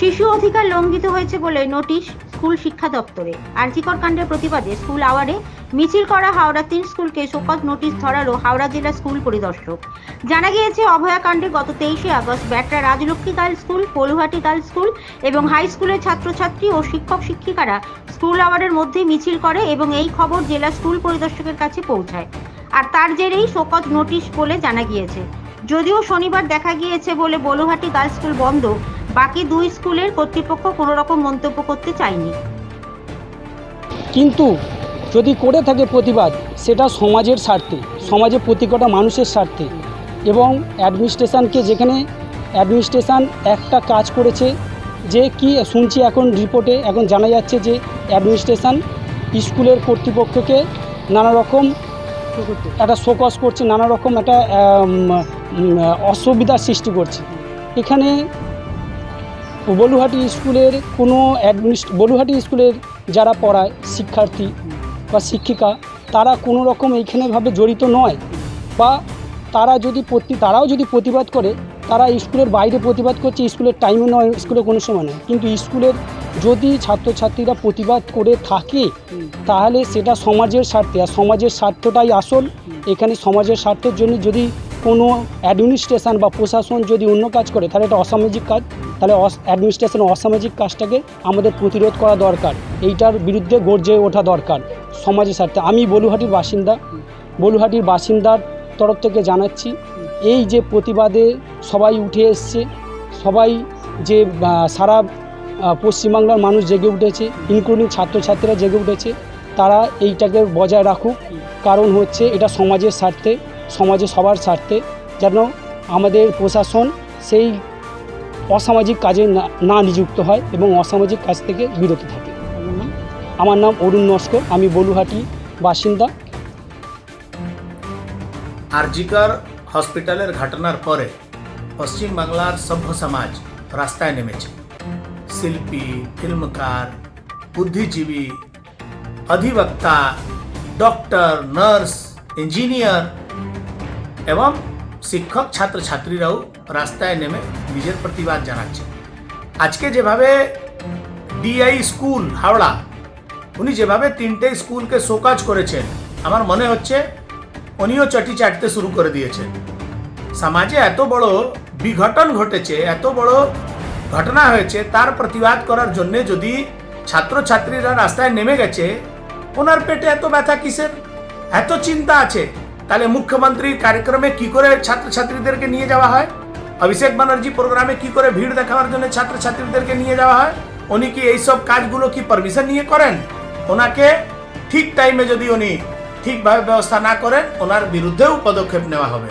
শিশু অধিকার লঙ্ঘিত হয়েছে বলে নোটিশ স্কুল শিক্ষা দপ্তরে। আর্জিকর কাণ্ডের প্রতিবাদে স্কুল আওয়ারে মিছিল করা হাওড়া তিন স্কুলকে শোকজ নোটিশ ধরালো হাওড়া জেলা স্কুল পরিদর্শক। জানা গিয়েছে, অভয়া কাণ্ডে গত তেইশে August ব্যাটরা Rajlakshmi girls school, Paluhati girls school এবং হাই স্কুলের ছাত্রছাত্রী ও শিক্ষক শিক্ষিকারা স্কুল আওয়ারের মধ্যে মিছিল করে এবং এই খবর জেলা স্কুল পরিদর্শকের কাছে পৌঁছায়। আর তার জেরেই শোকজ নোটিশ বলে জানা গিয়েছে। যদিও শনিবার দেখা গিয়েছে বলে বলুহাটি গার্লস স্কুল বন্ধ বাকি দুই স্কুলের কর্তৃপক্ষ কোনো রকম মন্তব্য করতে চায়নি। কিন্তু যদি করে থাকে প্রতিবাদ, সেটা সমাজের স্বার্থে সমাজের প্রত্যেকটা মানুষের স্বার্থে। এবং অ্যাডমিনিস্ট্রেশনকে যেখানে অ্যাডমিনিস্ট্রেশন একটা কাজ করেছে, যে কি শুনছি এখন রিপোর্টে, এখন জানা যাচ্ছে যে অ্যাডমিনিস্ট্রেশন স্কুলের কর্তৃপক্ষকে নানা রকম একটা শোকস করছে, নানা রকম একটা অসুবিধার সৃষ্টি করছে। এখানে বলুহাটি স্কুলের কোনো অ্যাডমিনিস্ট, বলুহাটি স্কুলের যারা পড়ায়, শিক্ষার্থী বা শিক্ষিকা, তারা কোনো রকম এইখানেভাবে জড়িত নয় বা তারা যদি প্রতি, তারাও যদি প্রতিবাদ করে, তারা স্কুলের বাইরে প্রতিবাদ করছে স্কুলের টাইমে নয়, স্কুলে কোনো সময় নয়। কিন্তু স্কুলের যদি ছাত্রছাত্রীরা প্রতিবাদ করে থাকে, তাহলে সেটা সমাজের স্বার্থে, আর সমাজের স্বার্থটাই আসল। এখানে সমাজের স্বার্থের জন্য যদি কোনো অ্যাডমিনিস্ট্রেশন বা প্রশাসন যদি অন্য কাজ করে, তাহলে এটা অসামাজিক কাজ। তাহলে অ্যাডমিনিস্ট্রেশন অসামাজিক কাজটাকে আমাদের প্রতিরোধ করা দরকার। এইটার বিরুদ্ধে গর্জে ওঠা দরকার সমাজের স্বার্থে। আমি বলুহাটির বাসিন্দা, বলুহাটির বাসিন্দার তরফ থেকে জানাচ্ছি, এই যে প্রতিবাদে সবাই উঠে এসছে, সবাই যে সারা পশ্চিমবাংলার মানুষ জেগে উঠেছে ইনক্লুডিং ছাত্রছাত্রীরা জেগে উঠেছে, তারা এইটাকে বজায় রাখুক। কারণ হচ্ছে এটা সমাজের স্বার্থে সমাজে সবার স্বার্থে, যেন আমাদের প্রশাসন সেই অসামাজিক কাজে না- নিযুক্ত হয় এবং অসামাজিক কাজ থেকে বিরত থাকে। আমার নাম অরুণ নস্কর, আমি বলুহাটি বাসিন্দা। আরজিকর হসপিটালের ঘটনার পরে পশ্চিমবাংলার সভ্য সমাজ রাস্তায় নেমেছে। শিল্পী, ফিল্মকার, বুদ্ধিজীবী, অধিবক্তা, ডক্টর, নার্স, ইঞ্জিনিয়ার এবং শিক্ষক ছাত্রছাত্রীরাও রাস্তায় নেমে নিজের প্রতিবাদ জানাচ্ছে। আজকে যেভাবে ডিআই স্কুল হাওড়া, উনি যেভাবে তিনটে স্কুলকে শোকাজ করেছেন, আমার মনে হচ্ছে উনিও চটি চাটতে শুরু করে দিয়েছেন। সমাজে এত বড় বিঘটন ঘটেছে, এত বড় ঘটনা হয়েছে, তার প্রতিবাদ করার জন্য যদি ছাত্রছাত্রীরা রাস্তায় নেমে গেছে, ওনার পেটে এত ব্যথা কিসের? এত চিন্তা আছে। তাহলে মুখ্যমন্ত্রীর কার্যক্রমে কি করে ছাত্রছাত্রীদেরকে নিয়ে যাওয়া হয়? অভিষেক ব্যানার্জি প্রোগ্রামে কি করে ভিড় দেখানোর জন্য ছাত্রছাত্রীদেরকে নিয়ে যাওয়া হয়? উনি কি এইসব কাজগুলো কি পারমিশন নিয়ে করেন? ওনাকে ঠিক টাইমে যদি উনি ঠিকভাবে ব্যবস্থা না করেন, ওনার বিরুদ্ধেও পদক্ষেপ নেওয়া হবে।